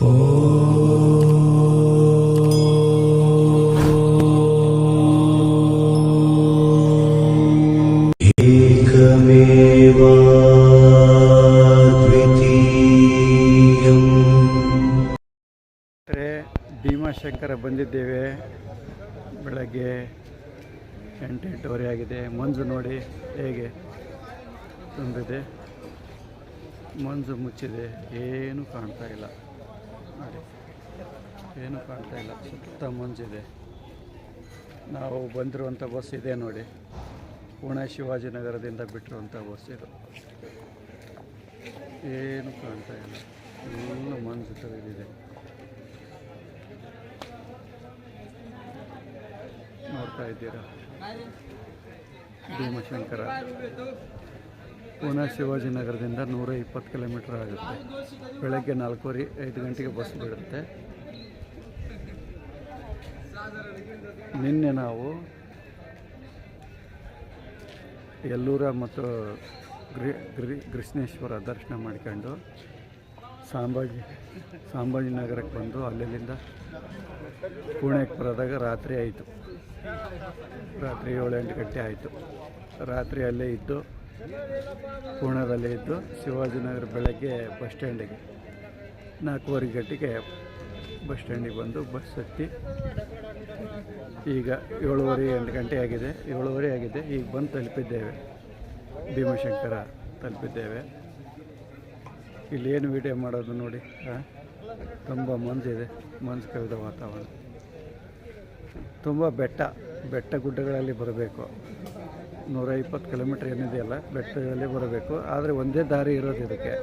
Oh. ಕಾಣ್ತಾ ಇಲ್ಲ, ಸುತ್ತ ಮುಂಜಿದೆ ನಾವು ಬಂದಿರುವಂಥ ಬಸ್ ಇದೆ ನೋಡಿ. ಪುಣೆ ಶಿವಾಜಿನಗರದಿಂದ ಬಿಟ್ಟಿರುವಂಥ ಬಸ್ ಇದು. ಏನು ಕಾಣ್ತಾ ಇಲ್ಲ. ಎಲ್ಲ ಮಂಜು ತೆಗೆದಿದೆ. ನೋಡ್ತಾ ಇದ್ದೀರಾ? ಭೀಮಶಂಕರ. ಪುಣೆ ಶಿವಾಜಿನಗರದಿಂದ ನೂರ ಇಪ್ಪತ್ತು ಕಿಲೋಮೀಟ್ರ್ ಆಗುತ್ತೆ. ಬೆಳಗ್ಗೆ ನಾಲ್ಕೂವರೆ ಐದು ಗಂಟೆಗೆ ಬಸ್ ಬಿಡುತ್ತೆ. ನಿನ್ನೆ ನಾವು ಎಲ್ಲೂರ ಮತ್ತು ಗ್ರಿ ಗ್ರಿ ಕೃಷ್ಣೇಶ್ವರ ದರ್ಶನ ಮಾಡ್ಕೊಂಡು ಸಾಂಬಾಜಿ ಸಾಂಬಾಜಿ ನಗರಕ್ಕೆ ಬಂದು ಅಲ್ಲಿಂದ ಪುಣೆಗೆ ಬರೋದಾಗ ರಾತ್ರಿ ಆಯಿತು. ರಾತ್ರಿ ಏಳು ಎಂಟು ಗಂಟೆ ಆಯಿತು. ರಾತ್ರಿ ಅಲ್ಲೇ ಇದ್ದು ಪುಣೆದಲ್ಲೇ ಇದ್ದು ಶಿವಾಜಿನಗರ ಬೆಳಗ್ಗೆ ಬಸ್ ಸ್ಟ್ಯಾಂಡಿಗೆ ನಾಲ್ಕೂವರೆ ಗಂಟೆಗೆ ಬಸ್ ಸ್ಟ್ಯಾಂಡಿಗೆ ಬಂದು ಬಸ್ ಹತ್ತಿ ಈಗ ಏಳುವರೆ ಎಂಟು ಗಂಟೆ ಆಗಿದೆ. ಏಳುವರೆ ಆಗಿದೆ. ಈಗ ಬಂದು ತಲುಪಿದ್ದೇವೆ. ಭೀಮಶಂಕರ ತಲುಪಿದ್ದೇವೆ. ಇಲ್ಲಿ ಏನು ವಿಡಿಯೋ ಮಾಡೋದು ನೋಡಿ ತುಂಬ ಮಂಜಿದೆ ಮಂಜು ಕವಿದ ವಾತಾವರಣ. ತುಂಬ ಬೆಟ್ಟ ಬೆಟ್ಟ ಗುಡ್ಡಗಳಲ್ಲಿ ಬರಬೇಕು. ನೂರ ಇಪ್ಪತ್ತು ಕಿಲೋಮೀಟ್ರ್ ಏನಿದೆಯಲ್ಲ ಬೆಟ್ಟದಲ್ಲಿ ಬರಬೇಕು. ಆದರೆ ಒಂದೇ ದಾರಿ ಇರೋದು ಇದಕ್ಕೆ.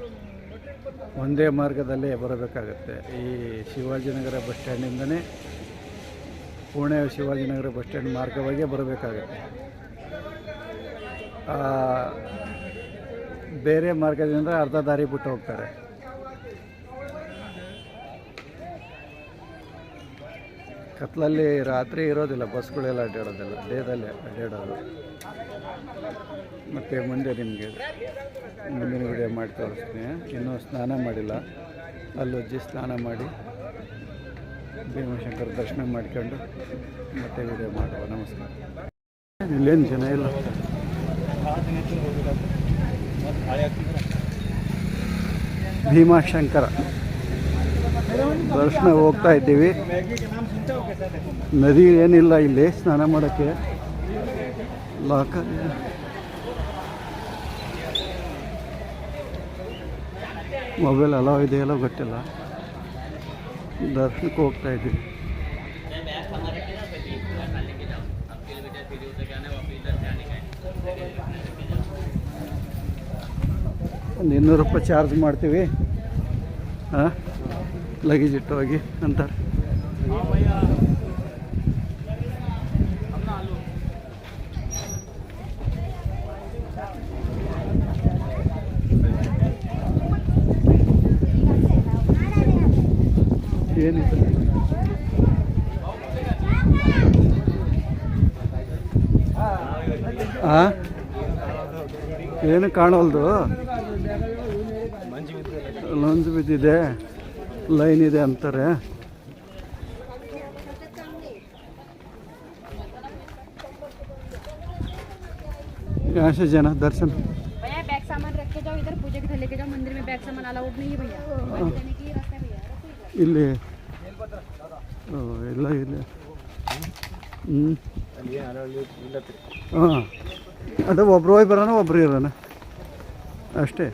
ಒಂದೇ ಮಾರ್ಗದಲ್ಲೇ ಬರಬೇಕಾಗುತ್ತೆ. ಈ ಶಿವಾಜಿನಗರ ಬಸ್ ಸ್ಟ್ಯಾಂಡಿಂದನೇ ಪುಣೆ ಶಿವಾಜಿನಗರ ಬಸ್ ಸ್ಟ್ಯಾಂಡ್ ಮಾರ್ಗವಾಗೇ ಬರಬೇಕಾಗುತ್ತೆ. ಬೇರೆ ಮಾರ್ಗದಿಂದ ಅರ್ಧ ದಾರಿ ಬಿಟ್ಟು ಹೋಗ್ತಾರೆ. ಕತ್ಲಲ್ಲಿ ರಾತ್ರಿ ಇರೋದಿಲ್ಲ, ಬಸ್ಗಳೆಲ್ಲ ಅಡ್ಡಾಡೋದಿಲ್ಲ ಡೇದಲ್ಲೇ ಅಡ್ಡಾಡೋದು. ಮತ್ತು ಮುಂದೆ ನಿಮಗೆ ಮುಂದಿನ ವಿಡಿಯೋ ಮಾಡಿ ತೋರಿಸ್ತೀನಿ. ಇನ್ನೂ ಸ್ನಾನ ಮಾಡಿಲ್ಲ. ಅಲ್ಲೊಜ್ಜಿ ಸ್ನಾನ ಮಾಡಿ, ಭೀಮಶಂಕರ ದರ್ಶನ ಮಾಡ್ಕೊಂಡು ಮತ್ತೆ ವಿಡಿಯೋ ಮಾಡುವ. ನಮಸ್ಕಾರ. ಇಲ್ಲೇನು ಜನ ಇಲ್ಲ. ಭೀಮಾಶಂಕರ. ದರ್ಶನ ಹೋಗ್ತಾ ಇದ್ದೀವಿ. ನದಿ ಏನಿಲ್ಲ ಇಲ್ಲಿ, ಸ್ನಾನ ಮಾಡೋಕ್ಕೆ. ಲಾಕ ಮೊಬೈಲ್ ಅಲಾವ್ ಇದೆಯಲ್ಲ ಗೊತ್ತಿಲ್ಲ. ದರ್ಶನಕ್ಕೆ ಹೋಗ್ತಾ ಇದ್ದೀವಿ ಒಂದು ಇನ್ನೂರು ರೂಪಾಯಿ ಚಾರ್ಜ್ ಮಾಡ್ತೀವಿ. ಹಾಂ ಲಗೇಜ್ ಇಟ್ಟು ಹೋಗಿ ಅಂತಾರೆ. ಏನು ಕಾಣಲ್ದು ಲಂಜ್ ಬಿದ್ದಿದೆ. ಲೈನ್ ಇದೆ ಅಂತಾರೆ. यहाँ से जाना दर्शन भैया बैग सामान रख के जाओ इधर पूजा के थैले के जाओ मंदिर में बैग सामान अलाउड नहीं है भैया बाहर जाने की रास्ता है भैया रखो इधर। ಇಲ್ಲಿ ಓ, ಇಲ್ಲ ಇಲ್ಲ ಹ್ಞೂ ಹಾಂ ಅದು ಒಬ್ರು ಹೋಗಿ ಬರೋಣ ಒಬ್ರು ಇರೋಣ ಅಷ್ಟೇ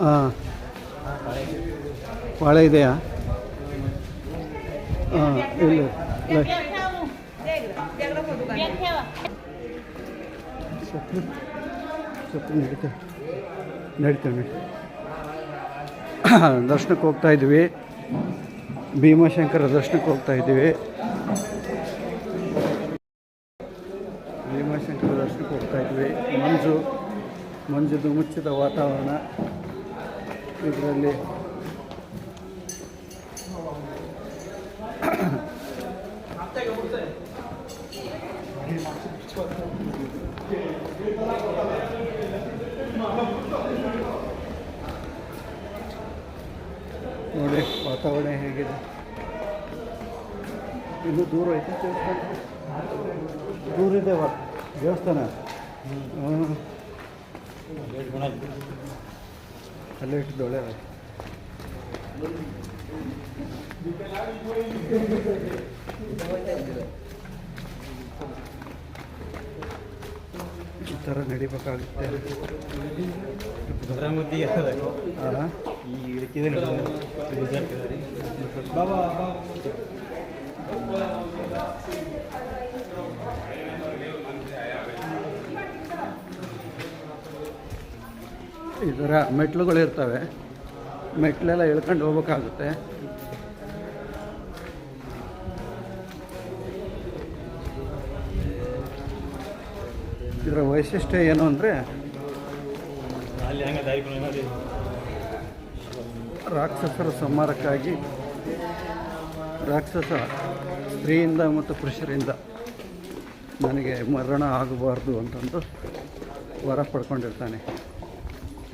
ಹಾಂ. ಬಾಳೆ ಇದೆಯಾ? ಹಾಂ ಇಲ್ಲ ಇಲ್ಲ ಸ್ವಪ್ನ ಸ್ವಪ್ನ ನಡೀತಾ ನಡೀತೇವೆ ನಡಿ ದರ್ಶನಕ್ಕೆ ಹೋಗ್ತಾ ಇದ್ವಿ. ಭೀಮಶಂಕರ ದರ್ಶನಕ್ಕೆ ಹೋಗ್ತಾ ಇದ್ದೀವಿ ಭೀಮಾಶಂಕರ ದರ್ಶನಕ್ಕೆ ಹೋಗ್ತಾ ಇದ್ವಿ. ಮಂಜು, ಮಂಜುದು ಮುಚ್ಚಿದ ವಾತಾವರಣ. ಇದರಲ್ಲಿ ನೋಡಿ ವಾತಾವರಣ ಹೇಗಿದೆ ಇನ್ನೂ ದೂರ ಐತೆ ದೇವಸ್ಥಾನ ದೂರ ಇದೆ ವಾ- ದೇವಸ್ಥಾನ. ಹಾಂ ಅಲ್ಲೇ ಇಟ್ಟಿದ್ದೊಳೆ ಈ ಥರ ನಡಿಬೇಕಾಗುತ್ತೆ. ಆ? ಈ ಥರ ಮೆಟ್ಲುಗಳು ಇರ್ತವೆ. ಮೆಟ್ಲೆಲ್ಲ ಇಳ್ಕೊಂಡು ಹೋಗ್ಬೇಕಾಗುತ್ತೆ. ಇದರ ವೈಶಿಷ್ಟ್ಯ ಏನು ಅಂದರೆ ರಾಕ್ಷಸರ ಸಂಹಾರಕ್ಕಾಗಿ ರಾಕ್ಷಸ ಸ್ತ್ರೀಯಿಂದ ಮತ್ತು ಪುರುಷರಿಂದ ನನಗೆ ಮರಣ ಆಗಬಾರ್ದು ಅಂತಂದು ವರ ಪಡ್ಕೊಂಡಿರ್ತಾನೆ.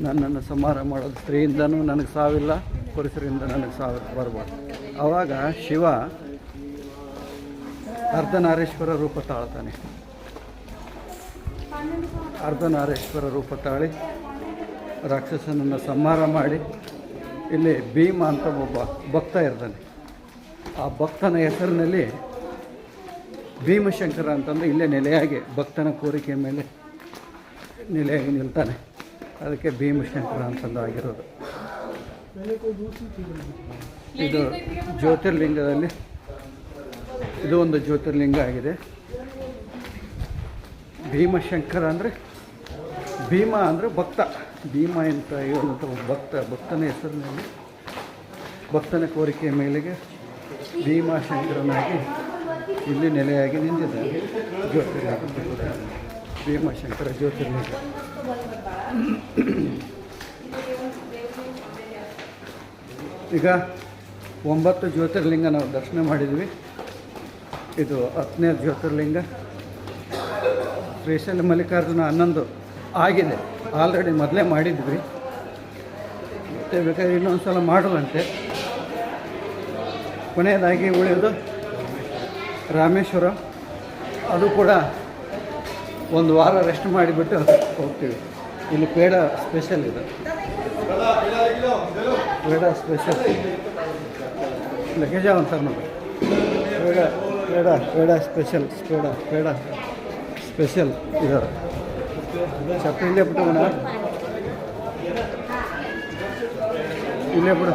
ನನ್ನನ್ನು ಸಂಹಾರ ಮಾಡೋದು ಸ್ತ್ರೀಯಿಂದನೂ ನನಗೆ ಸಾವಿಲ್ಲ, ಪುರುಷರಿಂದ ನನಗೆ ಸಾವಿ ಬರಬಾರ್ದು. ಆವಾಗ ಶಿವ ಅರ್ಧನಾರೇಶ್ವರ ರೂಪ ತಾಳ್ತಾನೆ. ಅರ್ಧನಾರೇಶ್ವರ ರೂಪ ತಾಳಿ ರಾಕ್ಷಸನನ್ನು ಸಂಹಾರ ಮಾಡಿ, ಇಲ್ಲಿ ಭೀಮ ಅಂತ ಒಬ್ಬ ಭಕ್ತ ಇರ್ತಾನೆ. ಆ ಭಕ್ತನ ಹೆಸರಿನಲ್ಲಿ ಭೀಮಶಂಕರ ಅಂತಂದರೆ ಇಲ್ಲೇ ನೆಲೆಯಾಗಿ ಭಕ್ತನ ಕೋರಿಕೆ ಮೇಲೆ ನೆಲೆಯಾಗಿ ನಿಲ್ತಾನೆ. ಅದಕ್ಕೆ ಭೀಮಶಂಕರ ಅಂತಂದು ಆಗಿರೋದು. ಇದು ಜ್ಯೋತಿರ್ಲಿಂಗದಲ್ಲಿ ಇದು ಒಂದು ಜ್ಯೋತಿರ್ಲಿಂಗ ಆಗಿದೆ. ಭೀಮಶಂಕರ ಅಂದರೆ ಭೀಮ ಅಂದರೆ ಭಕ್ತ. ಭೀಮ ಅಂತ ಹೇಳುವಂಥ ಭಕ್ತ, ಭಕ್ತನ ಹೆಸರಿನಲ್ಲಿ ಭಕ್ತನ ಕೋರಿಕೆಯ ಮೇಲೆಗೆ ಭೀಮಾಶಂಕರನಾಗಿ ಇಲ್ಲಿ ನೆಲೆಯಾಗಿ ನಿಂತಿದ್ದಾನೆ ಜ್ಯೋತಿರ್ಲಿಂಗ. ಭೀಮಾಶಂಕರ ಜ್ಯೋತಿರ್ಲಿಂಗ. ಈಗ ಒಂಬತ್ತು ಜ್ಯೋತಿರ್ಲಿಂಗ ನಾವು ದರ್ಶನ ಮಾಡಿದ್ವಿ. ಇದು ಹತ್ತನೇ ಜ್ಯೋತಿರ್ಲಿಂಗ. ಶ್ರೀಶೈಲ ಮಲ್ಲಿಕಾರ್ಜುನ ಹನ್ನೊಂದು ಆಗಿದೆ. ಆಲ್ರೆಡಿ ಮೊದಲೇ ಮಾಡಿದ್ವಿ. ಮತ್ತೆ ಬೇಕಾದ್ರೆ ಇನ್ನೊಂದು ಸಲ ಮಾಡುವಂತೆ ಕೊನೆಯದಾಗಿ ಉಳಿಯೋದು ರಾಮೇಶ್ವರ. ಅದು ಕೂಡ ಒಂದು ವಾರ ರೆಸ್ಟ್ ಮಾಡಿಬಿಟ್ಟು ಹೋಗ್ತೀವಿ. ಇಲ್ಲಿ ಪೇಡ ಸ್ಪೆಷಲ್ ಇದೆ. ಪೇಡ ಸ್ಪೆಷಲ್ ಲಗೇಜ ಅಂತಾರೆ ನೋಡಿ. ಪೇಡ ಪೇಡ ಪೇಡ ಸ್ಪೆಷಲ್ ಪೇಡ ಪೇಡ ಸ್ಪೆಷಲ್ ಇದಾವೆ ಚಪ್ಪ ಇಲ್ಲೇ ಬಿಟ್ಟು ಇಲ್ಲೇ ಬಿಡು.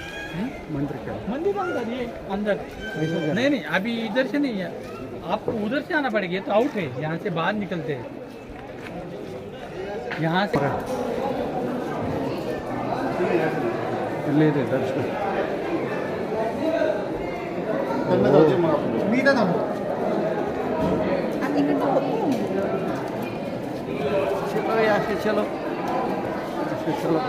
मंदिर के मंदिर अंदर ये अंदर। नहीं नहीं अभी इधर से नहीं है। आपको उधर से आना पड़ेगा तो आउट है यहाँ से बाहर निकलते हैं। यहाँ से लेते दर्शन। मी ना चलो। चलो।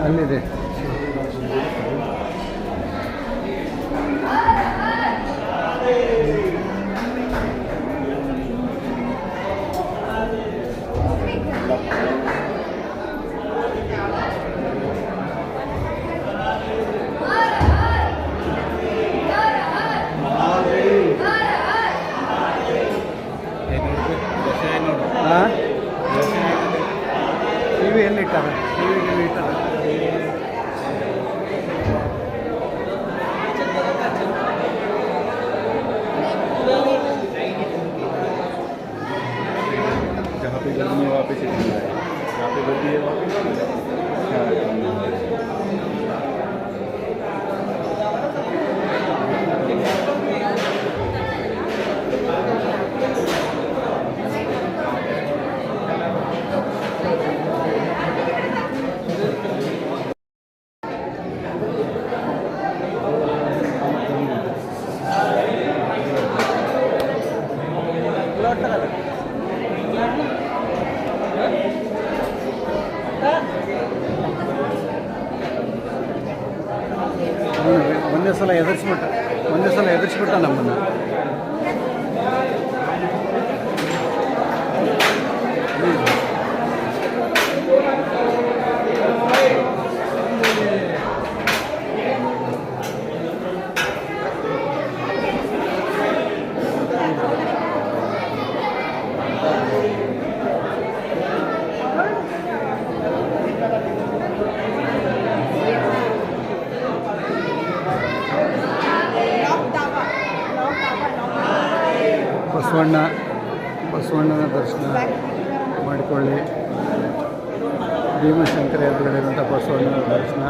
ಅಲ್ಲಿದೆ ಹಾಂ ಟಿ ವಿ ಎಲ್ಲಿ ಇಟ್ಟಾರೆ ಟಿ ವಿಗೆ ಇಟ್ಟಾರೆ जहाँ पे गर्मी है वहाँ पे चिकन है जहाँ पे गर्मी है वहाँ पे ಬಸವಣ್ಣ ಬಸವಣ್ಣನ ದರ್ಶನ ಮಾಡಿಕೊಳ್ಳಿ. ಭೀಮಶಂಕರ ಎದುರುಗಡೆದಂಥ ಬಸವಣ್ಣನ ದರ್ಶನ.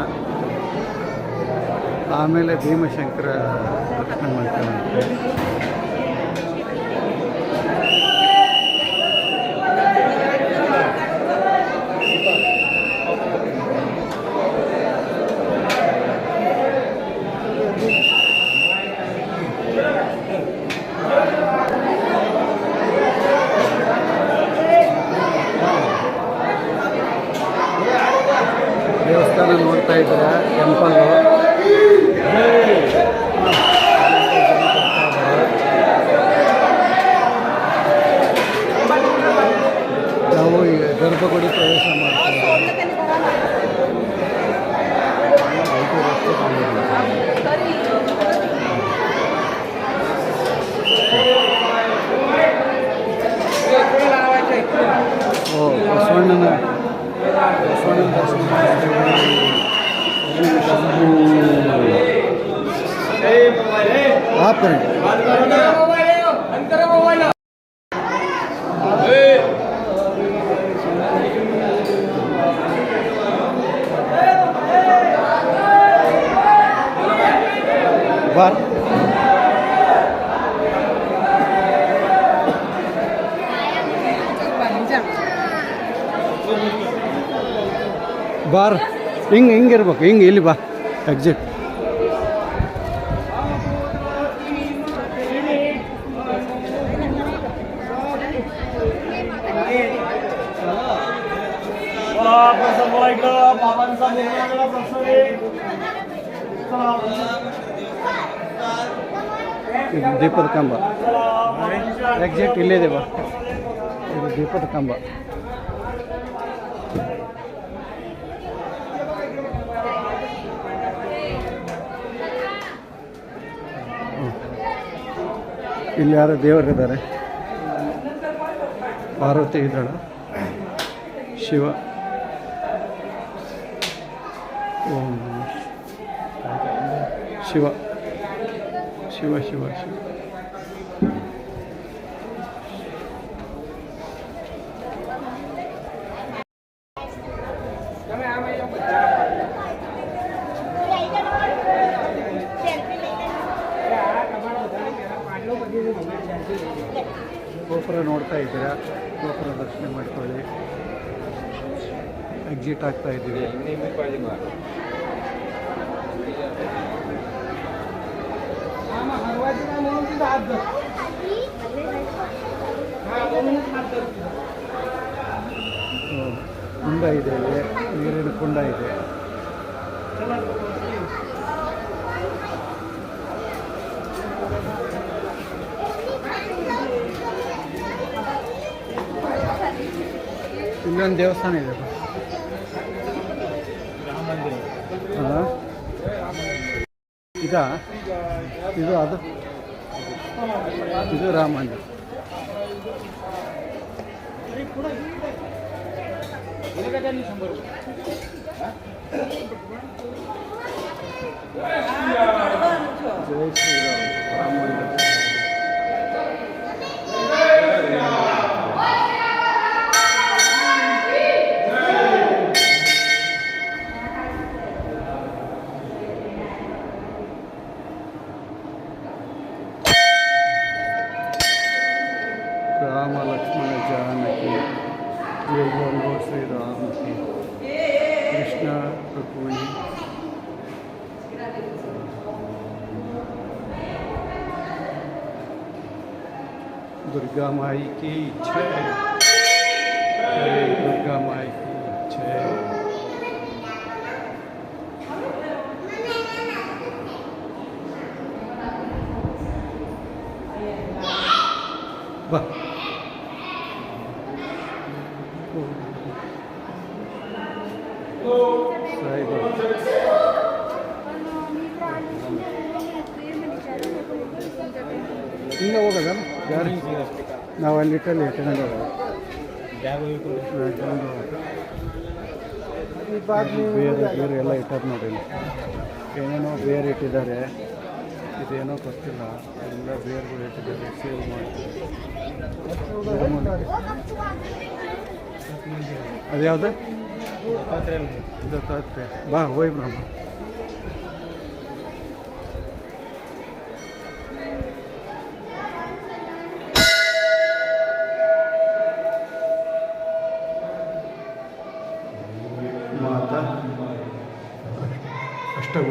ಆಮೇಲೆ ಭೀಮಶಂಕರ ದರ್ಶನ ಮಾಡ್ಕೊಳ್ಳುತ್ತೆ ದೇವಸ್ಥಾನ ನೋಡ್ತಾ ಇದ್ದೀರಾ ಟೆಂಪಲ್ಲು ನಾವು ಈಗ ಗರ್ಭಗುಡಿ ಪ್ರವೇಶ ಮಾಡ್ತೀವಿ ಐದು ರಸ್ತೆ ಬಂದಿದೆ. ಓ ಬಸವಣ್ಣನ ಬಸವಣ್ಣನ ಹಿಂಗೆ ಹಿಂಗೆ ಇರ್ಬೇಕು, ಹಿಂಗೆ ಇಲ್ಲಿ ಬಾ ಎಕ್ಸಿಟ್ ಇದು ದೀಪದ ಕಂಬ. ಎಕ್ಸಿಟ್ ಇಲ್ಲಿದೆ ಬಾ. ಇದು ದೀಪದ ಕಂಬ. ಇಲ್ಲಿ ಯಾರು ದೇವರಿದ್ದಾರೆ. ಪಾರ್ವತಿ ಇದ್ದಾಳ. ಶಿವ. ಶಿವ. ಶಿವ ಶಿವ ಶಿವ. ಗೋಪುರ ನೋಡ್ತಾ ಇದ್ದೀರಾ? ಗೋಪುರ ದರ್ಶನ ಮಾಡ್ಕೊಳ್ಳಿ. ಎಕ್ಸಿಟ್ ಆಗ್ತಾ ಇದ್ದೀವಿ. ಕುಂಡ ಇದೆ ನೀರಿನ ಕುಂಡ ಇದೆ. ಇಲ್ಲೊಂದು ದೇವಸ್ಥಾನ ಇದೆ ಹಾಂ ಇದಾ ಇದು ಅದು ಇದು ರಾಮ ಮಂದಿರ ಜೈ ಶ್ರೀರಾಮ್ ರಾಮ ಮಂದಿರ दुर्गा माई की जय जय दुर्गा माई ನಾವು ಎಟ್ಕೊಂಡು. ಬೇರೆ ಬೇರೆ ಎಲ್ಲ ಇಟ್ಟಾರೆ ನೋಡಿ. ಏನೇನೋ ಬೇರೆ ಇಟ್ಟಿದ್ದಾರೆ. ಇದೇನೋ ಗೊತ್ತಿಲ್ಲ. ಎಲ್ಲ ಬೇರ್ಗಳು ಇಟ್ಟಿದ್ದಾರೆ. ಸೇವ್ ಮಾಡ್ತಾರೆ ಅದ್ಯಾವುದು ದತ್ತಾತ್ರೇಯ. ಬಾ ಹೋಯ್ ಬ್ರಹ್ಮ.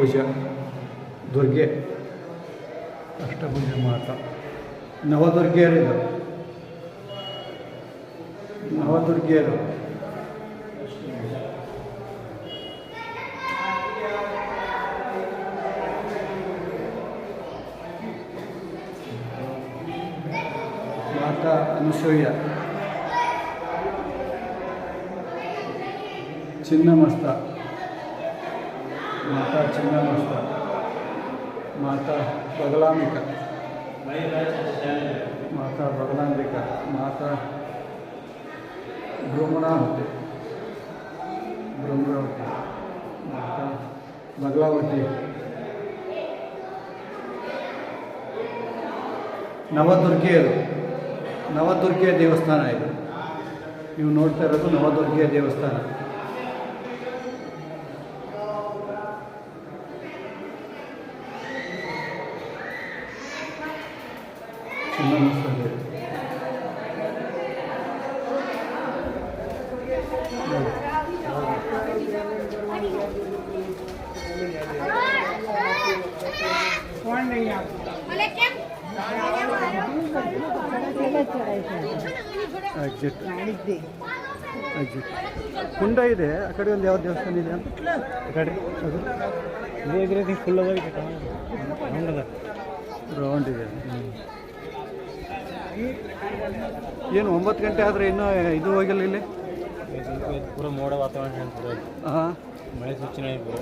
ಅಷ್ಟಭುಜ ದುರ್ಗೆ. ಅಷ್ಟಭುಜ ಮಾತ. ನವದುರ್ಗೆಯರಿದು ನವದುರ್ಗೆಯರು. ಮಾತಾ ಅನುಸೂಯ. ಚಿನ್ನಮಸ್ತ. ಮಾತಾ ಚಿನ್ನಮಸ್ತ. ಮಾತಾ ಬಗಲಾಂಬಿಕ. ಮಾತಾ ಬಗಲಾಂಬಿಕ. ಮಾತಾ ಭ್ರಮಣಾವತಿ. ಭ್ರಮರಾವತಿ ಮಾತಾ ಬಗಲಾವತಿ. ನವದುರ್ಗೆಯರು. ನವದುರ್ಗೆಯ ದೇವಸ್ಥಾನ ಇದು. ನೀವು ನೋಡ್ತಾ ಇರೋದು ನವದುರ್ಗೆಯ ದೇವಸ್ಥಾನ. ಎಕ್ಸಿಟ್ ಎಕ್ಸಿಟ್ ಕುಂಡ ಇದೆ ಆ ಕಡೆ ಒಂದು ಯಾವ ದೇವಸ್ಥಾನ ಇದೆ ಅಂತ? ಆ ಕಡೆ. ಅದು? ಫುಲ್ ರೌಂಡ್ ಇದೆ. ಏನು ಒಂಬತ್ತು ಗಂಟೆ ಆದರೆ ಇನ್ನೂ ಇದು ಹೋಗಿಲ್ಲ ಇಲ್ಲಿ? ಪೂರ ಮೋಡ ವಾತಾವರಣ ಹಾಂ. ಮಳೆ ಸೂಚನೆ ಪೂರ.